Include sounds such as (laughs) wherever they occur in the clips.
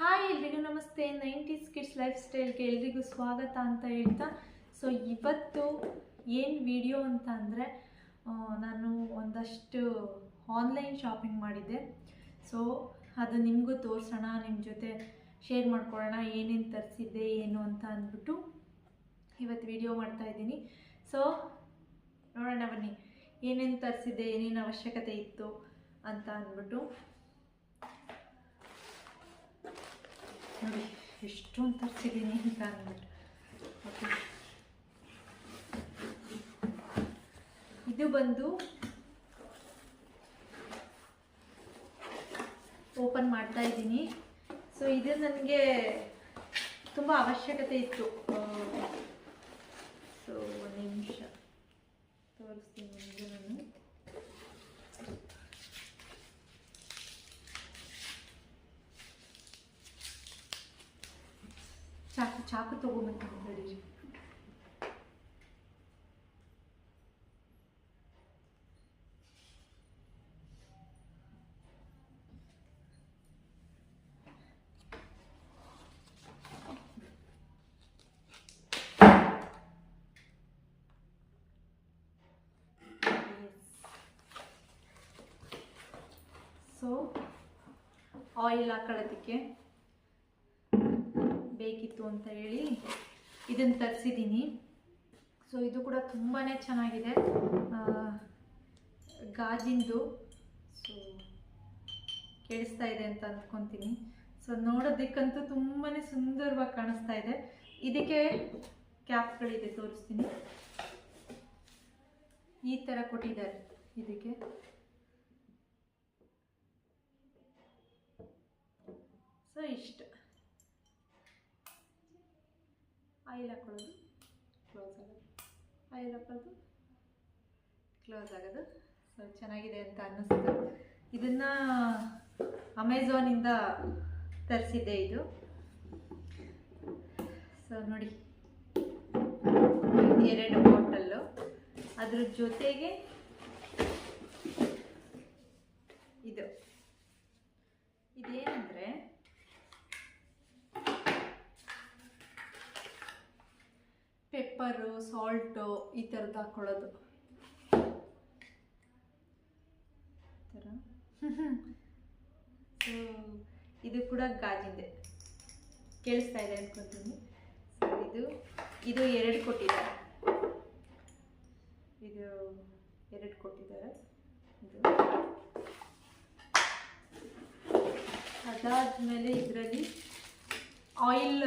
Hi ಎಲ್ರಿಗೂ ನಮಸ್ತೆ, nineties kids life ಸ್ಟೈಲ್ಗೆ ಎಲ್ರಿಗೂ ಸ್ವಾಗತ ಅಂತ ಹೇಳ್ತಾ. ಸೊ ಇವತ್ತು ಏನು ವಿಡಿಯೋ ಅಂತ ಅಂದರೆ ನಾನು ಒಂದಷ್ಟು ಆನ್ಲೈನ್ ಶಾಪಿಂಗ್ ಮಾಡಿದ್ದೆ. ಸೊ ಅದು ನಿಮಗೂ ತೋರಿಸೋಣ ನಿಮ್ಮ ಜೊತೆ ಶೇರ್ ಮಾಡ್ಕೊಳ್ಳೋಣ, ಏನೇನು ತರಿಸಿದ್ದೆ, ಏನು ಅಂತ ಅಂದ್ಬಿಟ್ಟು ಇವತ್ತು ವಿಡಿಯೋ ಮಾಡ್ತಾ ಇದ್ದೀನಿ. ಸೊ ನೋಡೋಣ ಬನ್ನಿ, ಏನೇನು ತರಿಸಿದ್ದೆ, ಏನೇನು ಅವಶ್ಯಕತೆ ಇತ್ತು ಅಂತ ಅಂದ್ಬಿಟ್ಟು. ನೋಡಿ ಎಷ್ಟೊಂದು ತರಿಸಿದ್ದೀನಿ ಅಂತ ಅಂದ್ಬಿಟ್ಟು. ಓಕೆ. ಇದು ಬಂದು ಓಪನ್ ಮಾಡ್ತಾ ಇದ್ದೀನಿ. ಸೊ ಇದು ನನಗೆ ತುಂಬ ಅವಶ್ಯಕತೆ ಇತ್ತು ಸೊ ಒಂದು ನಿಮಿಷ ತೋರಿಸ್ತೀನಿ ನಿಮಗೆ ನಾನು ಚಾಕು ಚಾಕು ತಗೊಂಬಂತ ನಡೀರಿ ಸೊ ಆಯಿಲ್ ಹಾಕೊಳ್ಳೋದಕ್ಕೆ ಬೇಕಿತ್ತು ಅಂತ ಹೇಳಿ ಇದನ್ನು ತರಿಸಿದ್ದೀನಿ ಸೊ ಇದು ಕೂಡ ತುಂಬಾ ಚೆನ್ನಾಗಿದೆ. ಗಾಜಿಂದು ಸೊ ಕೇಳಿಸ್ತಾ ಇದೆ ಅಂತ ಅಂದ್ಕೊತೀನಿ ಸೊ ನೋಡೋದಕ್ಕಂತೂ ತುಂಬಾ ಸುಂದರವಾಗಿ ಕಾಣಿಸ್ತಾ ಇದೆ. ಇದಕ್ಕೆ ಕ್ಯಾಪ್ಗಳಿದೆ ತೋರಿಸ್ತೀನಿ. ಈ ಥರ ಕೊಟ್ಟಿದ್ದಾರೆ ಇದಕ್ಕೆ. ಸೊ ಇಷ್ಟು. ಆಯಿಲ್ ಹಾಕೊಳ್ಳೋದು ಕ್ಲೋಸ್ ಆಗೋದು. ಆಯಿಲ್ ಹಾಕೋದು ಕ್ಲೋಸ್ ಆಗೋದು. ಸೊ ಚೆನ್ನಾಗಿದೆ ಅಂತ ಅನ್ನಿಸ್ತು ಇದನ್ನು ಅಮೆಝಾನಿಂದ ತರಿಸಿದ್ದೆ ಇದು. ಸೊ ನೋಡಿ. ಎರಡು ಬಾಟಲ್ಲು ಅದ್ರ ಜೊತೆಗೆ ಇದು ಇದೇನಂದರೆ ಪೆಪ್ಪರು ಸಾಲ್ಟು ಈ ಥರದ್ದು ಹಾಕ್ಕೊಳ್ಳೋದು ಥರ ಸೊ (laughs) ಇದು ಕೂಡ ಗಾಜಿದೆ. ಕೇಳಿಸ್ತಾ ಇದೆ ಅನ್ಕೊತೀನಿ. ಇದು ಇದು ಎರಡು ಕೊಟ್ಟಿದ್ದಾರೆ. ಇದು ಎರಡು ಕೊಟ್ಟಿದ್ದಾರೆ. ಇದು. ಅದಾದಮೇಲೆ ಇದರಲ್ಲಿ ಆಯಿಲ್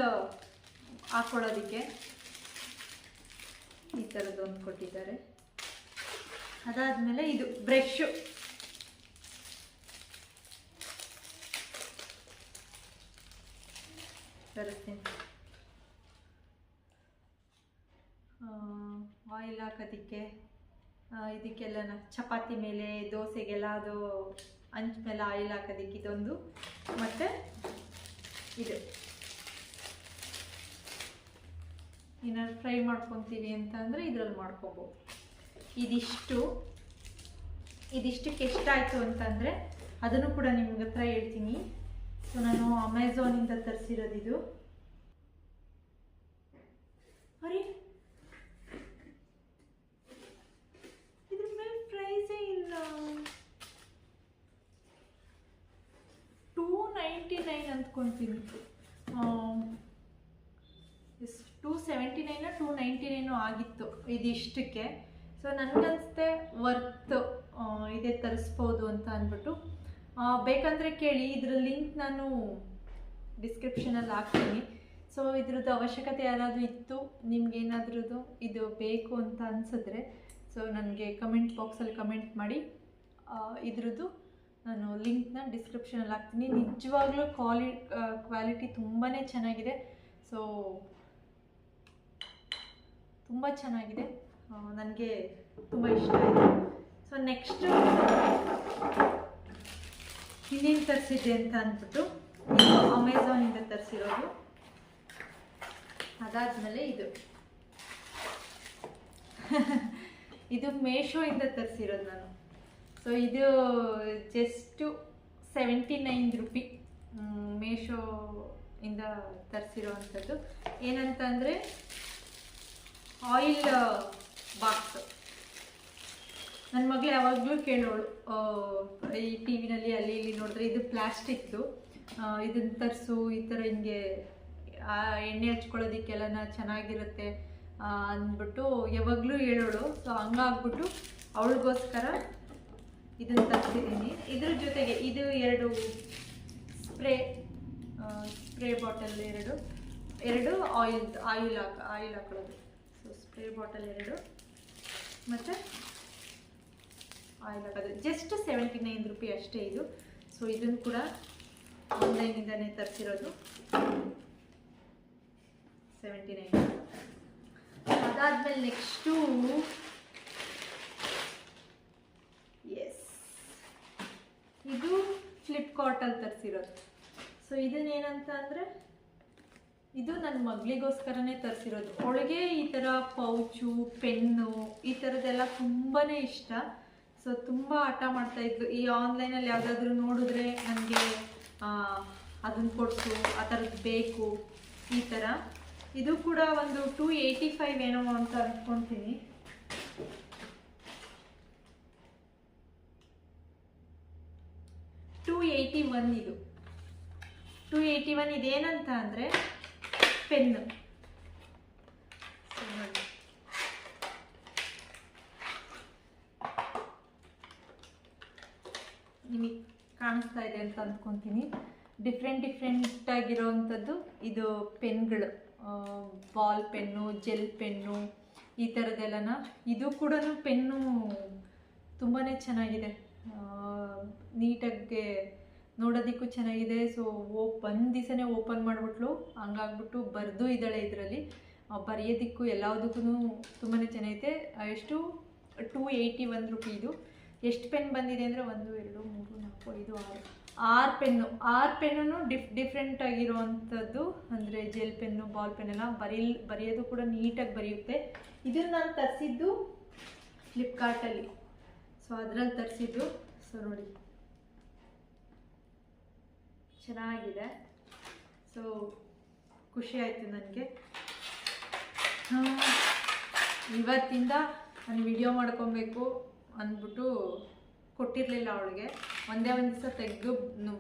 ಹಾಕ್ಕೊಳ್ಳೋದಕ್ಕೆ ಈ ಥರದ್ದು ಒಂದು ಕೊಟ್ಟಿದ್ದಾರೆ. ಅದಾದಮೇಲೆ ಇದು ಬ್ರಷು. ತರಿಸ್ತೀನಿ. ಆಯಿಲ್ ಹಾಕೋದಕ್ಕೆ ಇದಕ್ಕೆಲ್ಲ ಚಪಾತಿ ಮೇಲೆ, ದೋಸೆಗೆಲ್ಲ ಅದು ಹಂಚ್ ಮೇಲೆ ಆಯಿಲ್ ಹಾಕೋದಕ್ಕೆ ಇದೊಂದು. ಮತ್ತು ಇದು. ಏನಾದ್ರು ಫ್ರೈ ಮಾಡ್ಕೊತೀವಿ ಅಂತ ಅಂದರೆ ಇದರಲ್ಲಿ ಮಾಡ್ಕೊಬೋದು. ಇದಿಷ್ಟು, ಇದಿಷ್ಟಕ್ಕೆ ಎಷ್ಟಾಯಿತು ಅಂತಂದರೆ ಅದನ್ನು ಕೂಡ ನಿಮ್ಗೆ ಹತ್ರ ಹೇಳ್ತೀನಿ. ಸೊ ನಾನು ಅಮೆಝಾನಿಂದ ತರಿಸಿರೋದು ಇದು. ಅರೆ, ಇದ್ರ ಮೇಲೆ ಪ್ರೈಸೇ ಇಲ್ಲ. Two ninety nine ಅಂದ್ಕೊತೀನಿ two seventy nine two ninety nine ಆಗಿತ್ತು ಇದಿಷ್ಟಕ್ಕೆ. ಸೊ ನನಗನ್ಸುತ್ತೆ ವರ್ತ್ ಇದೇ ತರಿಸ್ಬೋದು ಅಂತ ಅಂದ್ಬಿಟ್ಟು ಬೇಕಂದರೆ ಕೇಳಿ, ಇದ್ರ ಲಿಂಕ್ ನಾನು ಡಿಸ್ಕ್ರಿಪ್ಷನಲ್ಲಿ ಹಾಕ್ತೀನಿ. ಸೊ ಇದ್ರದ್ದು ಅವಶ್ಯಕತೆ ಯಾರಾದರೂ ಇತ್ತು, ನಿಮ್ಗೇನಾದ್ರದ್ದು ಇದು ಬೇಕು ಅಂತ ಅನಿಸಿದ್ರೆ ಸೊ ನನಗೆ ಕಮೆಂಟ್ ಬಾಕ್ಸಲ್ಲಿ ಕಮೆಂಟ್ ಮಾಡಿ ಇದ್ರದ್ದು ನಾನು ಲಿಂಕ್ನ ಡಿಸ್ಕ್ರಿಪ್ಷನಲ್ಲಿ ಹಾಕ್ತೀನಿ. ನಿಜವಾಗ್ಲೂ ಕ್ವಾಲಿ ಕ್ವಾಲಿಟಿ ತುಂಬಾ ಚೆನ್ನಾಗಿದೆ. ಸೊ ತುಂಬ ಚೆನ್ನಾಗಿದೆ. ನನಗೆ ತುಂಬ ಇಷ್ಟ ಆಯಿತು. ಸೊ ನೆಕ್ಸ್ಟು ಇನ್ನೇನು ತರಿಸಿದ್ದೆ ಅಂತ ಅಂದ್ಬಿಟ್ಟು ಇದು ಅಮೆಝಾನಿಂದ ತರಿಸಿರೋದು. ಅದಾದಮೇಲೆ ಇದು. ಇದು ಮೇಶೋಯಿಂದ ತರಿಸಿರೋದು ನಾನು. ಸೊ ಇದು just seventy nine rupee Meesho ಇಂದ ತರಿಸಿರೋವಂಥದ್ದು ಏನಂತಂದರೆ ಆಯಿಲ್ ಬಾಕ್ಸ್. ನನ್ನ ಮಗಳು ಯಾವಾಗಲೂ ಕೇಳೋಳು ಈ ಟಿ ವಿನಲ್ಲಿ ಅಲ್ಲಿ ಇಲ್ಲಿ ನೋಡಿದ್ರೆ ಇದು ಪ್ಲಾಸ್ಟಿಕ್ದು. ಇದನ್ನು ತರಿಸು ಈ ಥರ ಹಿಂಗೆ ಆ, ಎಣ್ಣೆ ಹಚ್ಕೊಳ್ಳೋದಕ್ಕೆಲ್ಲನ ಚೆನ್ನಾಗಿರುತ್ತೆ ಅಂದ್ಬಿಟ್ಟು ಯಾವಾಗಲೂ ಹೇಳೋಳು. ಸೊ ಹಂಗಾಗ್ಬಿಟ್ಟು ಅವಳಿಗೋಸ್ಕರ ಇದನ್ನು ತರಿಸಿದ್ದೀನಿ. ಇದ್ರ ಜೊತೆಗೆ ಇದು ಎರಡು ಸ್ಪ್ರೇ ಸ್ಪ್ರೇ ಬಾಟಲ್ ಎರಡು ಎರಡು ಆಯಿಲ್ ಆಯಿಲ್ ಹಾಕ ಆಯಿಲ್ ಹಾಕೊಳ್ಳೋದು. ಸ್ಪ್ರೇ ಬಾಟಲ್ ಎರಡು. ಮತ್ತು ಆಯಿಲ್ ಹಾಕೋದು. ಜಸ್ಟ್ ಸೆವೆಂಟಿ ನೈನ್ ರುಪಿ ಅಷ್ಟೇ ಇದು. ಸೊ ಇದನ್ನು ಕೂಡ ಆನ್ಲೈನಿಂದನೇ ತರಿಸಿರೋದು. ಸೆವೆಂಟಿ ನೈನ್ ಅದಾದಮೇಲೆ ನೆಕ್ಸ್ಟು ಎಸ್ ಇದು ಫ್ಲಿಪ್ಕಾರ್ಟಲ್ಲಿ ತರಿಸಿರೋದು. ಸೊ ಇದನ್ನೇನಂತ ಅಂದರೆ ಇದು ನನ್ನ ಮಗಳಿಗೋಸ್ಕರನೇ ತರಿಸಿರೋದು. ಅವಳಿಗೆ ಈ ಥರ ಪೌಚು, ಪೆನ್ನು, ಈ ಥರದ್ದೆಲ್ಲ ತುಂಬಾ ಇಷ್ಟ. ಸೊ, ತುಂಬ ಆಟ ಮಾಡ್ತಾ ಇದ್ಲು. ಈ ಆನ್ಲೈನಲ್ಲಿ ಯಾವುದಾದ್ರೂ ನೋಡಿದ್ರೆ ನನಗೆ ಅದನ್ನ ಕೊಡಿಸು, ಆ ಥರದ್ದು ಬೇಕು, ಈ ಥರ ಇದು ಕೂಡ ಒಂದು ಟೂ ಏಯ್ಟಿ ಫೈವ್ ಏನೋ ಅಂತ ಅಂದ್ಕೊತೀನಿ ಟೂ ಏಯ್ಟಿ ಒನ್ ಇದು. ಟೂ ಏಯ್ಟಿ ಒನ್ ಇದೇನಂತ ಅಂದರೆ ಪೆನ್ನು ನಿಮಗೆ ಕಾಣಿಸ್ತಾ ಇದೆ ಅಂತ ಅಂದ್ಕೊತೀನಿ. ಡಿಫ್ರೆಂಟ್ ಡಿಫ್ರೆಂಟ್ ಆಗಿರೋವಂಥದ್ದು ಇದು ಪೆನ್ಗಳು. ಬಾಲ್ ಪೆನ್ನು, ಜೆಲ್ ಪೆನ್ನು, ಈ ಥರದ್ದೆಲ್ಲನ. ಇದು ಕೂಡ ಪೆನ್ನು ತುಂಬಾ ಚೆನ್ನಾಗಿದೆ. ನೀಟಾಗಿ ನೋಡೋದಕ್ಕೂ ಚೆನ್ನಾಗಿದೆ. ಸೊ ಓ ಒಂದು ದಿವಸನೇ ಓಪನ್ ಮಾಡಿಬಿಟ್ಲು. ಹಂಗಾಗ್ಬಿಟ್ಟು ಬರೆದು ಇದ್ದಾಳೆ ಇದರಲ್ಲಿ. ಬರೆಯೋದಕ್ಕೂ ಎಲ್ಲದಕ್ಕೂ ತುಂಬಾ ಚೆನ್ನಾಗೈತೆ. ಎಷ್ಟು? ಟೂ ಏಯ್ಟಿ ಒನ್ ರುಪಿ ಇದು. ಎಷ್ಟು ಪೆನ್ ಬಂದಿದೆ ಅಂದರೆ ಒಂದು, ಎರಡು, ಮೂರು, ನಾಲ್ಕು, ಐದು, ಆರು. ಆರು ಪೆನ್ನು. ಆರು ಪೆನ್ನು ಡಿಫ್, ಡಿಫ್ರೆಂಟ್ ಆಗಿರುವಂಥದ್ದು ಅಂದರೆ ಜೆಲ್ ಪೆನ್ನು, ಬಾಲ್ ಪೆನ್ ಎಲ್ಲ ಬರೀಲ್, ಬರೆಯೋದು ಕೂಡ ನೀಟಾಗಿ ಬರೆಯುತ್ತೆ. ಇದನ್ನು ನಾನು ತರಿಸಿದ್ದು ಫ್ಲಿಪ್ಕಾರ್ಟಲ್ಲಿ ಸೊ ಅದರಲ್ಲಿ ತರಿಸಿದ್ದು. ಸೊ ನೋಡಿ. ಚೆನ್ನಾಗಿದೆ. ಸೊ ಖುಷಿ ಆಯಿತು ನನಗೆ. ಇವತ್ತಿಂದ ನಾನು ವಿಡಿಯೋ ಮಾಡ್ಕೊಬೇಕು ಅಂದ್ಬಿಟ್ಟು ಕೊಟ್ಟಿರಲಿಲ್ಲ ಅವಳಿಗೆ. ಒಂದೇ ಒಂದು ದಿವಸ ತೆಗೆದು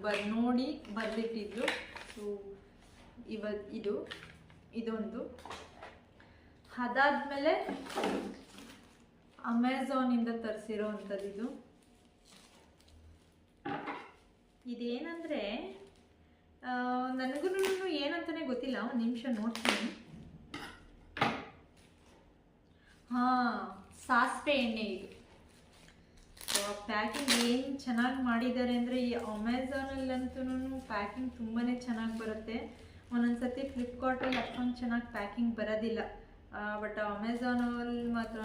ಬ ನೋಡಿ ಬರೆದಿಟ್ಟಿದ್ದು ಸೊ ಇವ ಇದು, ಇದೊಂದು. ಅದಾದಮೇಲೆ ಅಮೆಝಾನಿಂದ ತರಿಸಿರೋ ಅಂಥದ್ದು ಇದು ಇದೇನಂದರೆ ನನಗೂ ಏನಂತಾನೆ ಗೊತ್ತಿಲ್ಲ, ಒಂದು ನಿಮಿಷ ನೋಡ್ತೀನಿ. ಹಾಂ, ಸಾಸಿವೆ ಎಣ್ಣೆ ಇದು. ಪ್ಯಾಕಿಂಗ್ ಏನು ಚೆನ್ನಾಗಿ ಮಾಡಿದ್ದಾರೆ ಅಂದರೆ ಈ ಅಮೆಝಾನಲ್ಲಂತೂ ಪ್ಯಾಕಿಂಗ್ ತುಂಬಾ ಚೆನ್ನಾಗಿ ಬರುತ್ತೆ. ಒಂದೊಂದು ಸರ್ತಿ ಫ್ಲಿಪ್ಕಾರ್ಟಲ್ಲಿ ಅಷ್ಟೊಂದು ಚೆನ್ನಾಗಿ ಪ್ಯಾಕಿಂಗ್ ಬರೋದಿಲ್ಲ. ಬಟ್ ಅಮೆಝಾನಲ್ಲಿ ಮಾತ್ರ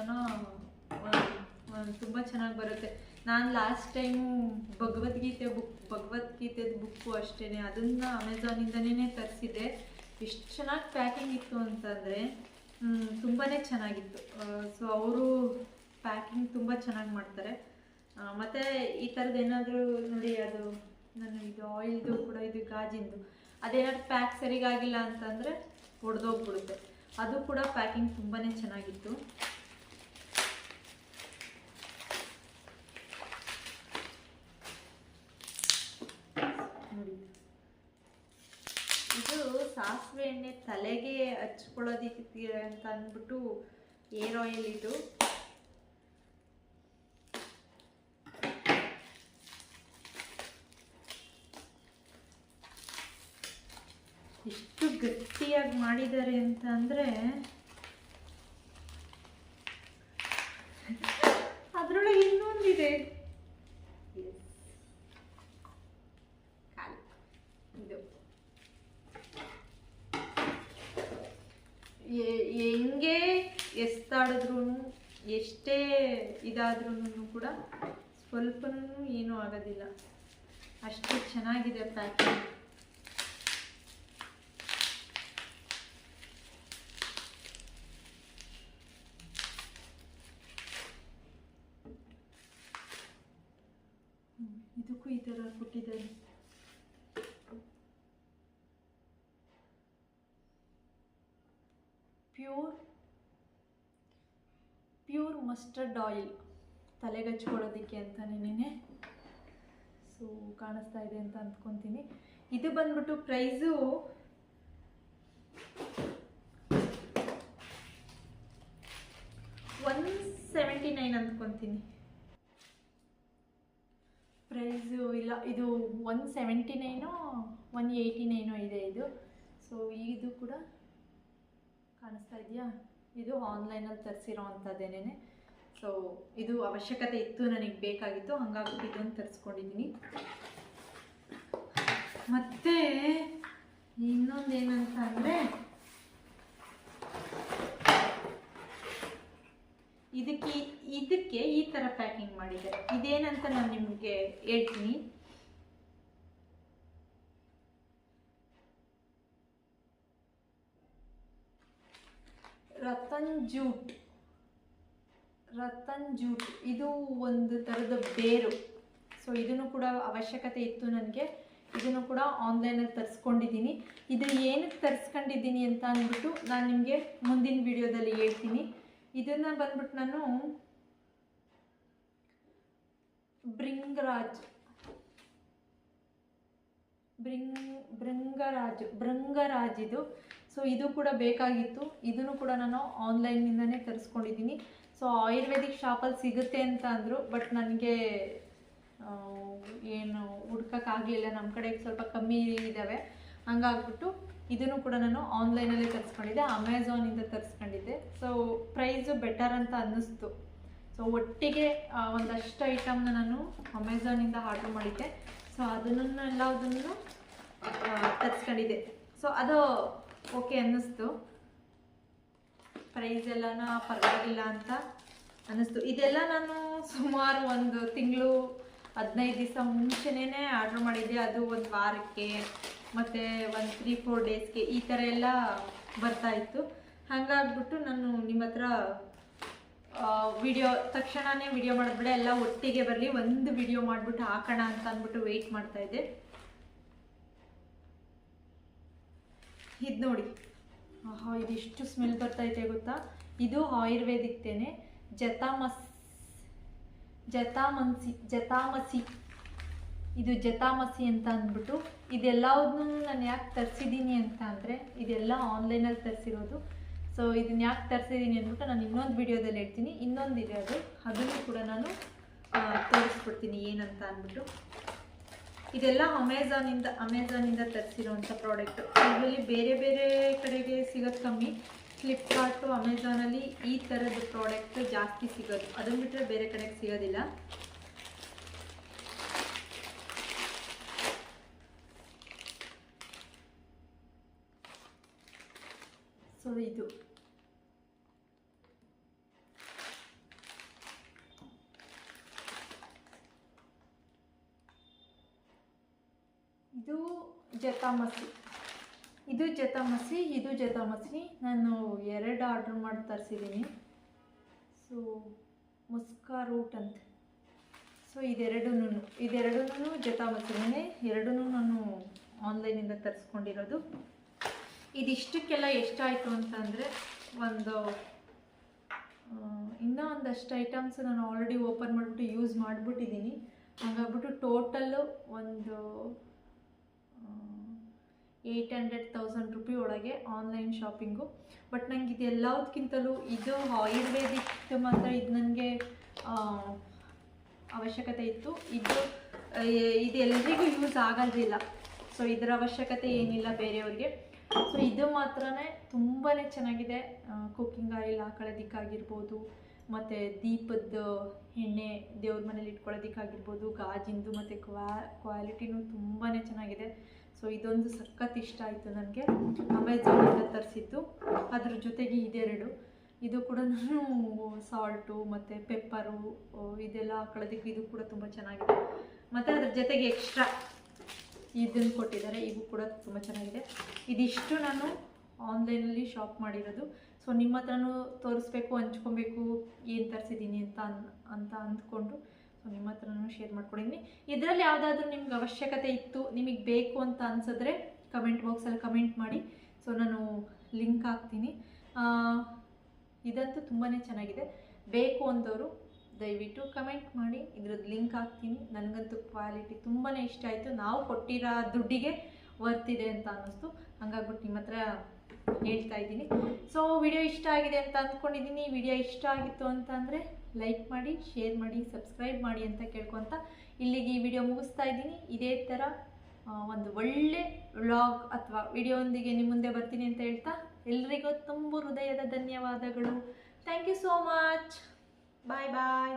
ತುಂಬ ಚೆನ್ನಾಗಿ ಬರುತ್ತೆ. ನಾನು ಲಾಸ್ಟ್ ಟೈಮು ಭಗವದ್ಗೀತೆ ಬುಕ್ ಭಗವದ್ಗೀತೆದ ಬುಕ್ಕು ಅಷ್ಟೇ ಅದನ್ನು ಅಮೆಝಾನಿಂದನೇ ತರಿಸಿದ್ದೆ. ಎಷ್ಟು ಚೆನ್ನಾಗಿ ಪ್ಯಾಕಿಂಗ್ ಇತ್ತು ಅಂತಂದರೆ ತುಂಬಾ ಚೆನ್ನಾಗಿತ್ತು. ಸೊ ಅವರು ಪ್ಯಾಕಿಂಗ್ ತುಂಬ ಚೆನ್ನಾಗಿ ಮಾಡ್ತಾರೆ. ಮತ್ತು ಈ ಥರದ್ದು ಏನಾದರೂ ನೋಡಿ, ಅದು ನಾನು ಇದು ಆಯಿಲ್ದು ಕೂಡ ಇದು ಗಾಜಿಂದು. ಅದೇನಾದ್ರು ಪ್ಯಾಕ್ ಸರಿಗಾಗಿಲ್ಲ ಅಂತಂದರೆ ಒಡೆದೋಗ್ಬಿಡುತ್ತೆ. ಅದು ಕೂಡ ಪ್ಯಾಕಿಂಗ್ ತುಂಬಾ ಚೆನ್ನಾಗಿತ್ತು ನೋಡಿ ಇದು ಸಾಸಿವೆ ಎಣ್ಣೆ ತಲೆಗೆ ಹಚ್ಕೊಳ್ಳೋದಿಕ್ಕೆ ಅಂತ ಅಂದ್ಬಿಟ್ಟು ಏರ್ ಆಯಿಲ್ ಇದು. ಎಷ್ಟು ಗಟ್ಟಿಯಾಗಿ ಮಾಡಿದ್ದಾರೆ ಅಂತ ಅಂದರೆ ಅದರೊಳಗೆ ಇನ್ನೊಂದಿದೆ. ಹೆಂಗೆ ಎಸ್ತಾಡಿದ್ರು, ಎಷ್ಟೇ ಇದಾದ್ರೂ ಕೂಡ ಸ್ವಲ್ಪನೂ ಏನೂ ಆಗೋದಿಲ್ಲ. ಅಷ್ಟು ಚೆನ್ನಾಗಿದೆ ಪ್ಯಾಕಿಂಗ್. ಇದಕ್ಕೂ ಈ ಥರ ಕೊಟ್ಟಿದ್ದಾರೆ. ಮಸ್ಟರ್ಡ್ ಆಯಿಲ್ ತಲೆಗೆ ಹಚ್ಕೊಳ್ಳೋದಕ್ಕೆ ನಿನ್ನೆ ಸೊ ಕಾಣಿಸ್ತಾ ಇದೆ ಅಂತ ಅಂದ್ಕೊತೀನಿ. ಇದು ಬಂದ್ಬಿಟ್ಟು ಪ್ರೈಸು ಒನ್ ಸೆವೆಂಟಿ ನೈನ್ ಅಂದ್ಕೊತೀನಿ. ಪ್ರೈಸು ಇಲ್ಲ, ಇದು one seventy nine, one eighty nine ಇದೆ ಇದು. ಸೊ ಇದು ಕೂಡ ಕಾಣಿಸ್ತಾ ಇದೆಯಾ? ಇದು ಆನ್ಲೈನಲ್ಲಿ ತರಿಸಿರೋ ಅಂಥದ್ದೇನೆ ಸೊ ಇದು ಅವಶ್ಯಕತೆ ಇತ್ತು, ನನಗೆ ಬೇಕಾಗಿತ್ತು ಹಂಗಾಗಿ ಇದನ್ನು ತರಿಸ್ಕೊಂಡಿದ್ದೀನಿ ಮತ್ತೆ ಇನ್ನೊಂದೇನಂತ ಅಂದರೆ, ಇದಕ್ಕೆ ಇದಕ್ಕೆ ಈ ಥರ ಪ್ಯಾಕಿಂಗ್ ಮಾಡಿದೆ. ಇದೇನಂತ ನಾನು ನಿಮಗೆ ಹೇಳ್ತೀನಿ. ರತನ್ ಜೂಟ್. ರತನ್ ಜೂಟ್ ಇದು ಒಂದು ಥರದ ಬೇರು. ಸೊ ಇದನ್ನು ಕೂಡ ಅವಶ್ಯಕತೆ ಇತ್ತು ನನಗೆ. ಇದನ್ನು ಕೂಡ ಆನ್ಲೈನಲ್ಲಿ ತರಿಸ್ಕೊಂಡಿದ್ದೀನಿ. ಇದು ಏನಕ್ಕೆ ತರಿಸ್ಕೊಂಡಿದ್ದೀನಿ ಅಂತ ಅಂದ್ಬಿಟ್ಟು ನಾನು ನಿಮಗೆ ಮುಂದಿನ ವಿಡಿಯೋದಲ್ಲಿ ಹೇಳ್ತೀನಿ. ಇದನ್ನು ಬಂದ್ಬಿಟ್ಟು ನಾನು ಬ್ರಿಂಗರಾಜ್ ಬ್ರಿಂಗ್ ಬೃಂಗರಾಜ್ ಬೃಂಗರಾಜ್ ಇದು ಸೊ ಇದು ಕೂಡ ಬೇಕಾಗಿತ್ತು. ಇದನ್ನು ಕೂಡ ನಾನು ಆನ್ಲೈನಿಂದನೇ ತರಿಸ್ಕೊಂಡಿದ್ದೀನಿ. ಸೊ ಆಯುರ್ವೇದಿಕ್ ಶಾಪಲ್ಲಿ ಸಿಗುತ್ತೆ ಅಂತ ಅಂದರು ಬಟ್ ನನಗೆ ಏನು ಹುಡ್ಕೋಕ್ಕಾಗಲಿಲ್ಲ ನಮ್ಮ ಕಡೆ ಸ್ವಲ್ಪ ಕಮ್ಮಿ ಇದ್ದಾವೆ ಹಂಗಾಗ್ಬಿಟ್ಟು ಇದನ್ನು ಕೂಡ ನಾನು ಆನ್ಲೈನಲ್ಲೇ ತರಿಸ್ಕೊಂಡಿದ್ದೆ. ಅಮೆಝಾನಿಂದ ತರಿಸ್ಕೊಂಡಿದ್ದೆ. ಸೊ ಪ್ರೈಸು ಬೆಟರ್ ಅಂತ ಅನ್ನಿಸ್ತು. ಸೊ ಒಟ್ಟಿಗೆ ಒಂದಷ್ಟು ಐಟಮ್ನ ನಾನು ಅಮೆಝಾನಿಂದ ಆರ್ಡ್ರ್ ಮಾಡಿದ್ದೆ. ಸೊ ಅದನ್ನು ಎಲ್ಲದನ್ನು ತರಿಸ್ಕೊಂಡಿದ್ದೆ. ಸೊ ಅದು ಓಕೆ ಅನ್ನಿಸ್ತು. ಪ್ರೈಸ್ ಎಲ್ಲನ ಪರವಾಗಿಲ್ಲ ಅಂತ ಅನ್ನಿಸ್ತು. ಇದೆಲ್ಲ ನಾನು ಸುಮಾರು ಒಂದು ತಿಂಗಳು, ಹದಿನೈದು ದಿವಸ ಮುಂಚೆನೇ ಆರ್ಡ್ರ್ ಮಾಡಿದ್ದೆ. ಅದು ಒಂದು ವಾರಕ್ಕೆ ಮತ್ತು ಒಂದು ತ್ರೀ ಫೋರ್ ಡೇಸ್ಗೆ ಈ ಥರ ಎಲ್ಲ ಬರ್ತಾ ಇತ್ತು. ಹಾಗಾಗ್ಬಿಟ್ಟು ನಾನು ನಿಮ್ಮ ಹತ್ರ ವಿಡಿಯೋ ತಕ್ಷಣವೇ ವಿಡಿಯೋ ಮಾಡಿಬಿಡ. ಎಲ್ಲ ಒಟ್ಟಿಗೆ ಬರಲಿ, ಒಂದು ವಿಡಿಯೋ ಮಾಡಿಬಿಟ್ಟು ಹಾಕೋಣ ಅಂತ ಅಂದ್ಬಿಟ್ಟು ವೆಯ್ಟ್ ಮಾಡ್ತಾ ಇದ್ದೆ. ಇದು ನೋಡಿ. ಇದಿಷ್ಟು ಸ್ಮೆಲ್ ಬರ್ತೈತೆ ಗೊತ್ತಾ? ಇದು ಆಯುರ್ವೇದಿಕ್ ತೇನೆ ಜತಾಮಸ್ ಜತಾಮಸಿ ಜತಾಮಸಿ. ಇದು ಜತಾಮಸಿ ಅಂತ ಅಂದ್ಬಿಟ್ಟು ಇದೆಲ್ಲವನ್ನೂ ನಾನು ಯಾಕೆ ತರಿಸಿದ್ದೀನಿ ಅಂತ ಅಂದರೆ ಇದೆಲ್ಲ ಆನ್ಲೈನಲ್ಲಿ ತರಿಸಿರೋದು. ಸೊ ಇದನ್ನ ಯಾಕೆ ತರಿಸಿದ್ದೀನಿ ಅಂದ್ಬಿಟ್ಟು ನಾನು ಇನ್ನೊಂದು ವಿಡಿಯೋದಲ್ಲಿ ಹೇಳ್ತೀನಿ. ಇನ್ನೊಂದು ಇದೆ ಅದು. ಅದನ್ನು ಕೂಡ ನಾನು ತೋರಿಸ್ಕೊಡ್ತೀನಿ ಏನಂತ ಅಂದ್ಬಿಟ್ಟು. ಇದೆಲ್ಲ ಅಮೆಝಾನಿಂದ ಅಮೆಝಾನಿಂದ ತರಿಸಿರೋಂಥ ಪ್ರಾಡಕ್ಟು ಇದರಲ್ಲಿ ಬೇರೆ ಬೇರೆ ಕಡೆಗೆ ಸಿಗೋದು ಕಮ್ಮಿ. ಫ್ಲಿಪ್ಕಾರ್ಟು ಅಮೆಝಾನಲ್ಲಿ ಈ ಥರದ ಪ್ರಾಡಕ್ಟ್ ಜಾಸ್ತಿ ಸಿಗೋದು. ಅದನ್ನು ಬಿಟ್ಟರೆ ಬೇರೆ ಕಡೆಗೆ ಸಿಗೋದಿಲ್ಲ. ಸೊ ಇದು. ಜತಾಮಸಿ. ಇದು ಜತಾಮಸಿ ಇದು ಜತಾಮಸಿ. ನಾನು ಎರಡು ಆರ್ಡ್ರ್ ಮಾಡಿ ತರಿಸಿದ್ದೀನಿ ಸೊ ಮುಸ್ಕಾ ರೂಟ್ ಅಂತ. ಸೊ ಇದೆರಡೂ ಇದೆರಡೂ ಜತಾಮಸಿನೇ ಎರಡೂ ನಾನು ಆನ್ಲೈನಿಂದ ತರಿಸ್ಕೊಂಡಿರೋದು. ಇದಿಷ್ಟಕ್ಕೆಲ್ಲ ಎಷ್ಟಾಯಿತು ಅಂತಂದರೆ, ಒಂದು ಇನ್ನೂ ಒಂದಷ್ಟು ಐಟಮ್ಸ್ ನಾನು ಆಲ್ರೆಡಿ ಓಪನ್ ಮಾಡಿಬಿಟ್ಟು ಯೂಸ್ ಮಾಡಿಬಿಟ್ಟಿದ್ದೀನಿ ಹಂಗಾಗ್ಬಿಟ್ಟು ಟೋಟಲ್ಲು ಒಂದು ಏಯ್ಟ್ ಹಂಡ್ರೆಡ್ ತೌಸಂಡ್ ರುಪಿ ಒಳಗೆ ಆನ್ಲೈನ್ ಶಾಪಿಂಗು ಬಟ್ ನನಗೆ ಇದೆಲ್ಲದಕ್ಕಿಂತಲೂ ಇದು ಆಯುರ್ವೇದಿಕ್ ಮಾತ್ರ ಇದು ನನಗೆ ಅವಶ್ಯಕತೆ ಇತ್ತು. ಇದು ಇದೆಲ್ಲರಿಗೂ ಇದು ಎಲ್ರಿಗೂ ಯೂಸ್ ಆಗೋದಿಲ್ಲ ಸೊ ಇದರ ಅವಶ್ಯಕತೆ ಏನಿಲ್ಲ ಬೇರೆಯವ್ರಿಗೆ. ಸೊ ಇದು ಮಾತ್ರ ತುಂಬಾ ಚೆನ್ನಾಗಿದೆ. ಕುಕ್ಕಿಂಗ್ ಆಯಿಲ್ ಹಾಕೊಳ್ಳೋದಕ್ಕಾಗಿರ್ಬೋದು ಮತ್ತು ದೀಪದ ಎಣ್ಣೆ ದೇವ್ರ ಮನೇಲಿ ಇಟ್ಕೊಳ್ಳೋದಕ್ಕಾಗಿರ್ಬೋದು, ಗಾಜಿಂದು ಮತ್ತು ಕ್ವಾ ಕ್ವಾಲಿಟಿನೂ ತುಂಬಾ ಚೆನ್ನಾಗಿದೆ. ಸೊ ಇದೊಂದು ಸಖತ್ ಇಷ್ಟ ಆಯಿತು ನನಗೆ. ಅಮೆಝಾನಿಂದ ತರಿಸಿದ್ದು. ಅದ್ರ ಜೊತೆಗೆ ಇದೆರಡು. ಇದು ಕೂಡ ನಾನು ಸಾಲ್ಟು ಮತ್ತು ಪೆಪ್ಪರು ಇದೆಲ್ಲ ಹಾಕೊಳ್ಳೋದಕ್ಕೆ ಇದು ಕೂಡ ತುಂಬ ಚೆನ್ನಾಗಿದೆ. ಮತ್ತು ಅದ್ರ ಜೊತೆಗೆ ಎಕ್ಸ್ಟ್ರಾ ಇದನ್ನು ಕೊಟ್ಟಿದ್ದಾರೆ. ಇವು ಕೂಡ ತುಂಬ ಚೆನ್ನಾಗಿದೆ. ಇದಿಷ್ಟು ನಾನು ಆನ್ಲೈನಲ್ಲಿ ಶಾಪ್ ಮಾಡಿರೋದು. ಸೊ ನಿಮ್ಮ ಹತ್ರನೂ ತೋರಿಸ್ಬೇಕು, ಹಂಚ್ಕೊಬೇಕು, ಏನು ತರಿಸಿದ್ದೀನಿ ಅಂತ ಅನ್, ಅಂತ ಅಂದ್ಕೊಂಡು ಸೊ ನಿಮ್ಮ ಹತ್ರನೂ ಶೇರ್ ಮಾಡ್ಕೊಂಡಿದ್ದೀನಿ ಇದರಲ್ಲಿ ಯಾವುದಾದ್ರೂ ನಿಮ್ಗೆ ಅವಶ್ಯಕತೆ ಇತ್ತು, ನಿಮಗೆ ಬೇಕು ಅಂತ ಅನ್ಸಿದ್ರೆ ಕಮೆಂಟ್ ಬಾಕ್ಸಲ್ಲಿ ಕಮೆಂಟ್ ಮಾಡಿ. ಸೊ ನಾನು ಲಿಂಕ್ ಹಾಕ್ತೀನಿ. ಇದಂತೂ ತುಂಬಾ ಚೆನ್ನಾಗಿದೆ. ಬೇಕು ಅಂದವರು ದಯವಿಟ್ಟು ಕಮೆಂಟ್ ಮಾಡಿ. ಇದ್ರದ್ದು ಲಿಂಕ್ ಹಾಕ್ತೀನಿ. ನನಗಂತೂ ಕ್ವಾಲಿಟಿ ತುಂಬಾ ಇಷ್ಟ ಆಯಿತು. ನಾವು ಕೊಟ್ಟಿರೋ ದುಡ್ಡಿಗೆ ವರ್ತಿದೆ ಅಂತ ಅನ್ನಿಸ್ತು. ಹಂಗಾಗ್ಬಿಟ್ಟು ನಿಮ್ಮ ಹತ್ರ ಹೇಳ್ತಾ ಇದ್ದೀನಿ. ಸೊ ವಿಡಿಯೋ ಇಷ್ಟ ಆಗಿದೆ ಅಂತ ಅಂದ್ಕೊಂಡಿದ್ದೀನಿ. ವಿಡಿಯೋ ಇಷ್ಟ ಆಗಿತ್ತು ಅಂತ ಅಂದರೆ ಲೈಕ್ ಮಾಡಿ ಶೇರ್ ಮಾಡಿ ಸಬ್ಸ್ಕ್ರೈಬ್ ಮಾಡಿ ಅಂತ ಕೇಳ್ಕೊತ ಇಲ್ಲಿಗೆ ಈ ವಿಡಿಯೋ ಮುಗಿಸ್ತಾ ಇದ್ದೀನಿ. ಇದೇ ಥರ ಒಂದು ಒಳ್ಳೆ ವ್ಲಾಗ್ ಅಥವಾ ವಿಡಿಯೋದೊಂದಿಗೆ ನಿಮ್ಮ ಮುಂದೆ ಬರ್ತೀನಿ ಅಂತ ಹೇಳ್ತಾ ಎಲ್ರಿಗೂ ತುಂಬ ಹೃದಯದ ಧನ್ಯವಾದಗಳು. Thank you so much bye bye